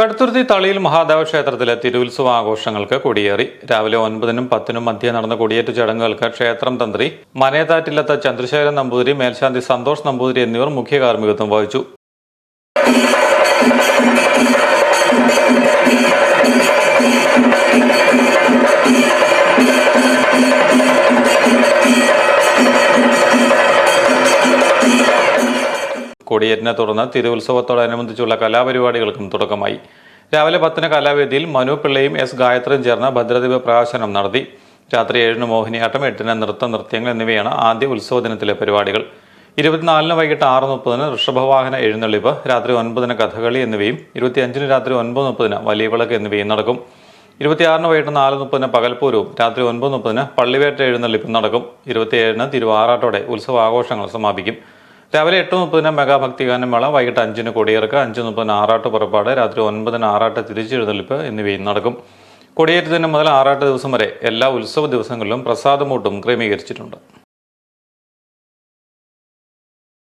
കടുത്തുരുത്തി തളിയിൽ മഹാദേവ ക്ഷേത്രത്തിലെ തിരുവുത്സവ ആഘോഷങ്ങൾക്ക് കൊടിയേറി. രാവിലെ ഒൻപതിനും പത്തിനും മധ്യേ നടന്ന കൊടിയേറ്റ ചടങ്ങുകൾക്ക് ക്ഷേത്രം തന്ത്രി മനേതാറ്റില്ലത്ത ചന്ദ്രശേഖരൻ നമ്പൂതിരി മേൽശാന്തി സന്തോഷ് നമ്പൂതിരി എന്നിവർ മുഖ്യ കാർമ്മികത്വം വഹിച്ചു. കൊടിയേറ്റിനെ തുടർന്ന് തിരുവുത്സവത്തോടനുബന്ധിച്ചുള്ള കലാപരിപാടികൾക്കും തുടക്കമായി. രാവിലെ പത്തിന് കലാവേദിയിൽ മനു പിള്ളയും എസ് ഗായത്രിയും ചേർന്ന് ഭദ്രദീപ പ്രകാശനം നടത്തി. രാത്രി ഏഴിന് മോഹിനിയാട്ടം എട്ടിന് നൃത്ത നൃത്യങ്ങൾ എന്നിവയാണ് ആദ്യ ഉത്സവ ദിനത്തിലെ പരിപാടികൾ. ഇരുപത്തിനാലിന് വൈകിട്ട് ആറ് മുപ്പതിന് ഋഷഭവാഹന എഴുന്നള്ളിപ്പ് രാത്രി ഒൻപതിന് കഥകളി എന്നിവയും ഇരുപത്തിയഞ്ചിന് രാത്രി ഒൻപത് മുപ്പതിന് വലിയ വിളക്ക് എന്നിവയും നടക്കും. ഇരുപത്തിയാറിന് വൈകിട്ട് നാല് മുപ്പതിന് പകൽപ്പൂരവും രാത്രി ഒൻപത് മുപ്പതിന് പള്ളിവേറ്റ എഴുന്നള്ളിപ്പും നടക്കും. ഇരുപത്തിയേഴിന് തിരുവാറാട്ടോടെ ഉത്സവാഘോഷങ്ങൾ സമാപിക്കും. രാവിലെ എട്ട് മുപ്പതിന് മെഗാഭക്തിഗാനം മേള വൈകിട്ട് അഞ്ചിന് കൊടിയിറക്ക് അഞ്ച് മുപ്പതിന് ആറാട്ട് പുറപ്പാട് രാത്രി ഒൻപതിന് ആറാട്ട് തിരിച്ചെഴുന്നള്ളിപ്പ് എന്നിവയും നടക്കും. കൊടിയേറ്റത്തിന് മുതൽ ആറാട്ട് ദിവസം വരെ എല്ലാ ഉത്സവ ദിവസങ്ങളിലും പ്രസാദമൂട്ടും ക്രമീകരിച്ചിട്ടുണ്ട്.